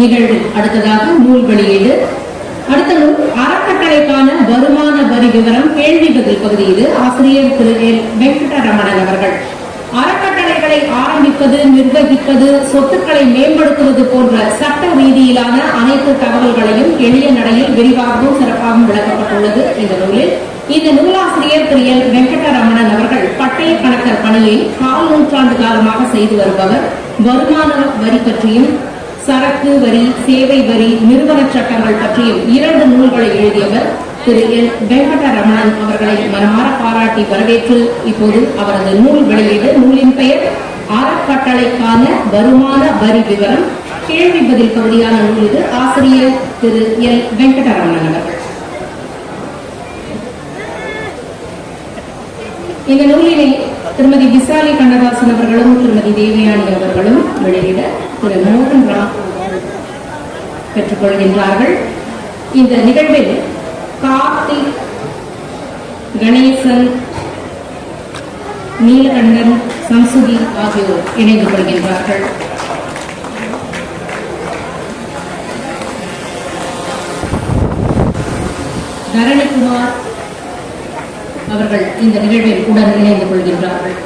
நிகழ்வு அடுத்ததாக நூல் வெளியீடு. அடுத்த நூல் அறக்கட்டளைக்கான வருமான வரி விவரம் கேள்வி பதில் பகுதி இது. ஆசிரியர் திரு எல். வெங்கடரமணன் அவர்கள். அறக்கட்டளைகளை ஆரம்பிப்பது நிர்வகிப்பது சொத்துக்களை மேம்படுத்துவது போன்ற சட்ட ரீதியிலான அனைத்து தகவல்களையும் எளிய நடையில் விரிவாகவும் சிறப்பாகவும் விளக்கப்பட்டுள்ளது இந்த நூலில். இந்த நூலாசிரியர் திரு எல். வெங்கடரமணன் அவர்கள் பட்டய கணக்கர் பணியை கால் நூற்றாண்டு காலமாக செய்து வருபவர். வருமான வரி பற்றியும் சரக்கு வரி சேவை வரி நிறுவன சட்டங்கள் பற்றியும் இரண்டு நூல்களை எழுதியவர் திரு எல் வெங்கட ரமணன் அவர்களை மனமாற பாராட்டி வரவேற்று இப்போது அவரது நூல் வெளியீடு. நூலின் பெயர் அறக்கட்டளைக்கான வருமான வரி விவரம். கேள்வி பதில் பகுதியான நூல் இது. ஆசிரியர் திரு எல் வெங்கடரமணன் அவர்கள் இந்த நூலினை திருமதி விசாலி கண்ணதாசன் அவர்களும் திருமதி தேவயானி அவர்களும் வெளியிட திரு மோகன் ராம் பெற்றுக்கொள்கின்றார்கள் இந்த நிகழ்வில் கார்த்திக் கணேசன் நீலகண்டன் சம்சுகி ஆகியோர் இணைந்து கொள்கின்றார்கள். தரணிகுமார் அவர்கள் இந்த நிகழ்வில் உடன் இணைந்து கொள்கின்றார்கள்.